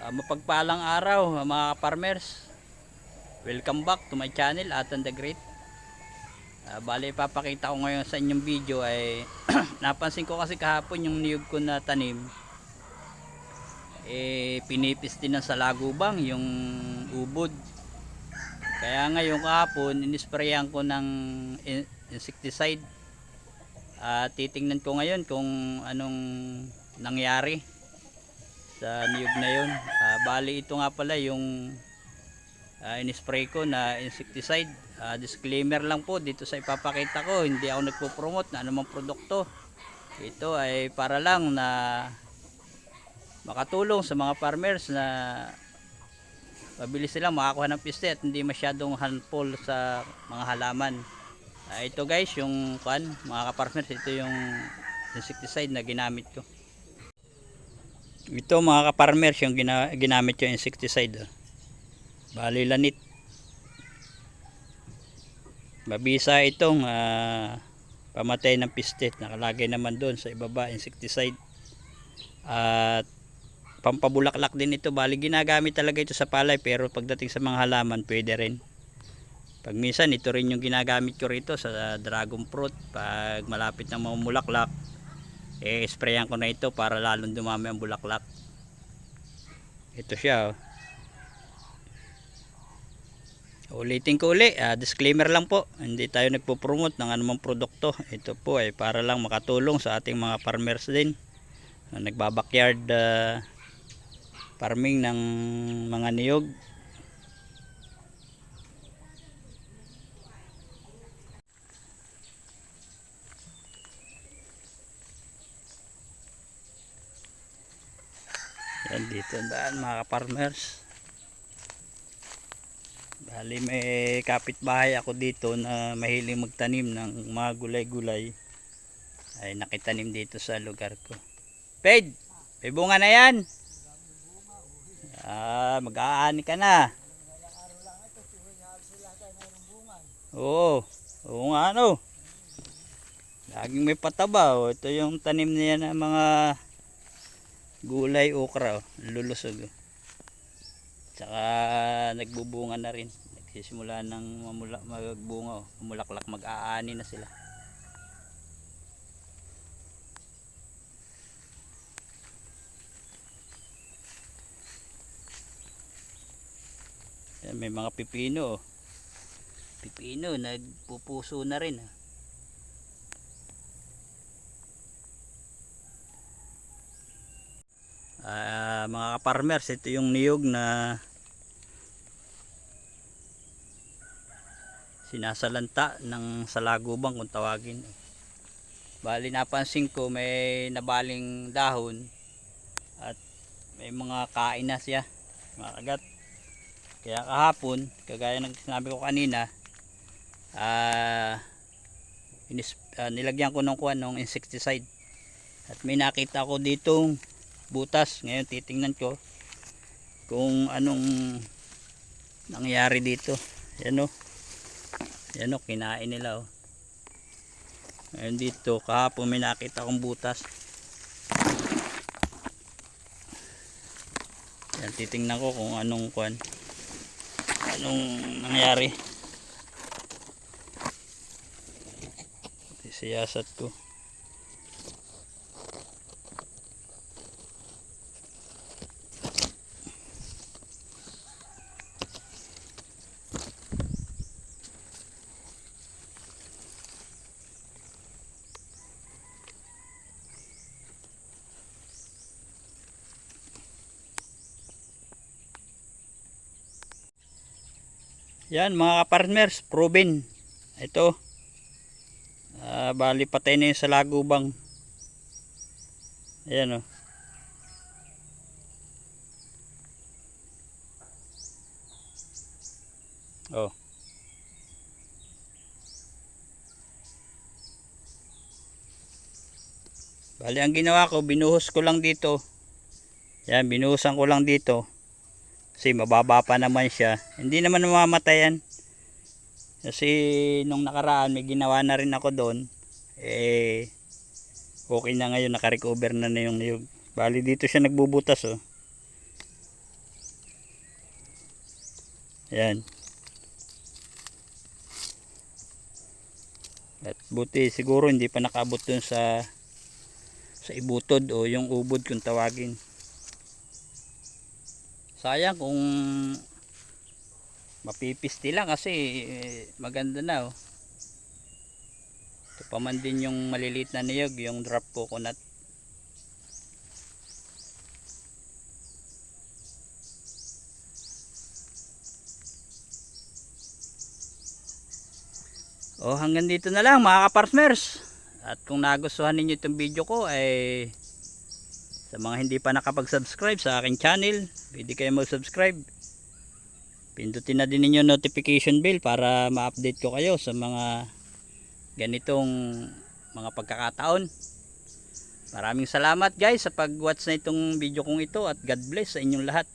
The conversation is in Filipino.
Ah, mapagpalang araw mga farmers. Welcome back to my channel Atan the Great. Ah, bale ipapakita ko ngayon sa inyong video ay napansin ko kasi kahapon yung niyog ko na tanim eh pinipis din ng salagubang yung ubod. Kaya ngayon kahapon inisprayan ko ng in- insecticide. At titingnan ko ngayon kung anong nangyari sa niyog na yun. Ah, bali ito nga pala yung uh, in-spray ko na insecticide. Ah, disclaimer lang po dito sa ipapakita ko, hindi ako nagpo-promote na anumang produkto. Ito ay para lang na makatulong sa mga farmers na mabilis silang makakuha ng piste at hindi masyadong harmful sa mga halaman. Ah, ito guys, yung kan, mga ka-farmers, ito yung insecticide na ginamit ko. Ito mga ka-farmers yung gina, ginamit yung insecticide. Oh. Bali lanit. Mabisa itong ah, pamatay ng piste. Nakalagay naman doon sa ibaba insecticide. At pampabulaklak din ito. Bali ginagamit talaga ito sa palay pero pagdating sa mga halaman pwede rin. Pag minsan ito rin yung ginagamit ko rito sa dragon fruit. Pag malapit na mamulaklak eh sprayan ko na ito para lalong dumami ang bulaklak. Ito siya oh. ulitin ko uli ah, disclaimer lang po. Hindi tayo nagpo-promote ng anumang produkto. Ito po ay para lang makatulong sa ating mga farmers din na nagbabakyard ah, farming ng mga niyog Yan dito ang daan mga farmers. Bali may kapitbahay ako dito na mahiling magtanim ng mga gulay-gulay. Ay nakitanim dito sa lugar ko. Ped, may bunga na yan. Ah, mag-aani ka na. Oo, oo nga ano. Laging may pataba. Oh. Ito yung tanim niya ng mga gulay okra oh, lulusog oh. tsaka nagbubunga na rin nagsisimula ng mamula, magbunga oh. mamulaklak mag-aani na sila Yan, may mga pipino oh. pipino nagpupuso na rin oh. Ah, mga farmers ito yung niyog na sinasalanta ng salagubang kung tawagin. Bali napansin ko may nabaling dahon at may mga kain na siya mga kagat. Kaya kahapon kagaya ng sinabi ko kanina ah, inis, ah, nilagyan ko ng kuwan ng insecticide. At may nakita ko ditong butas. Ngayon titingnan ko kung anong nangyari dito. Yan o yan o kinain nila o ngayon dito kahapon may nakita akong butas. Yan titingnan ko kung anong kwan anong nangyari. Siyasat ko Yan mga ka-farmers, proven. Ito. Ah, bali patay na yung sa lagubang. Ayan oh. Oh. Bali ang ginawa ko, binuhos ko lang dito. Yan, binuhusan ko lang dito. Kasi mababa pa naman siya. Hindi naman mamamatayan. Kasi nung nakaraan may ginawa na rin ako doon. Eh okay na ngayon naka-recover na na yung niyog. Bali dito siya nagbubutas oh. Ayan. At buti siguro hindi pa nakabot dun sa sa ibutod o yung ubod kung tawagin. Sayang kung mapipisti lang kasi eh, maganda na oh. Ito pa man din yung maliliit na niyog, yung drop coconut. Oh, hanggang dito na lang mga kapartners. At kung nagustuhan ninyo itong video ko ay sa mga hindi pa nakapag-subscribe sa aking channel, pwede kayo mag-subscribe. Pindutin na din ninyo notification bell para ma-update ko kayo sa mga ganitong mga pagkakataon. Maraming salamat guys sa pag-watch na itong video kong ito at God bless sa inyong lahat.